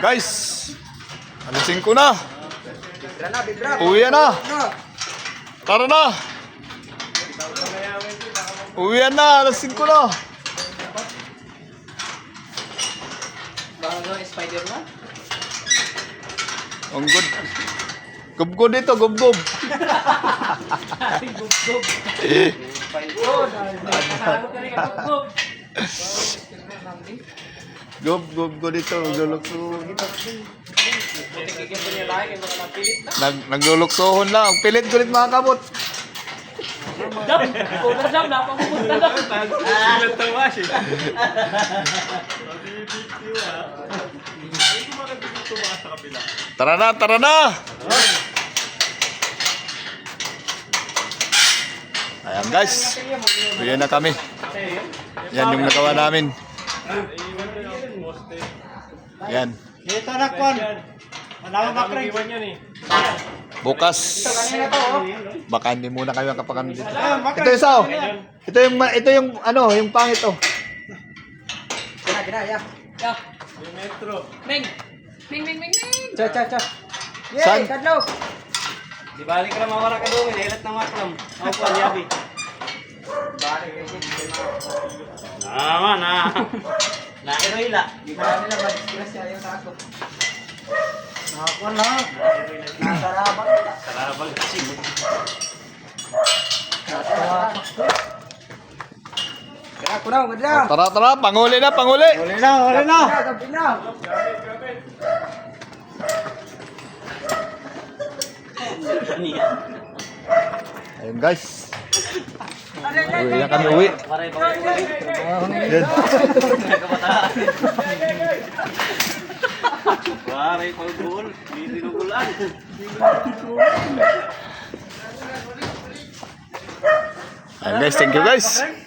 Guys, alisin ko na. Uwi na. Tara na. Uwi na, alisin ko na. Spider-Man? Ang good. Gubgo dito, gubgob. Gub-gub. Eh, Gub, gub ko dito, naglulukso. Buti kikip ko niya lahat, kaya baka napilit na. Nag, nagluluksohon lang. Pilit kulit mga kabot. Over jump na, pamupunta na. Tara na, tara na. Ayan guys. Uwi na kami. Yan yung nagawa namin. Yan. Dito na kon. Ano ba kring? Bukas. Kanina to, oh. Baka hindi muna kayo kapakan dito. Ah, Ito yung sao. Ito yung, ito yung, ano, yung pangit oh. Kina, kina, ya. Ya. Ming! Ming, Ming, Ming, Ming! Cha, cha, cha. Yay, kadlaw! Di balik ka na mawara ka doon, hilat ng maklam. Ako pa yabi. Nama na. Na hila. Di ba nila siya yung ako? Ako na. Nasarabang. Sarabag kasi. Kaya ko na, kadlaw! Tara, tara, panguli na, panguli. Uli na, uli na. Gabi na! Ayun guys. Uwi na kami, uwi. Pa gul. Hindi nugulan. Ayun guys, thank you guys.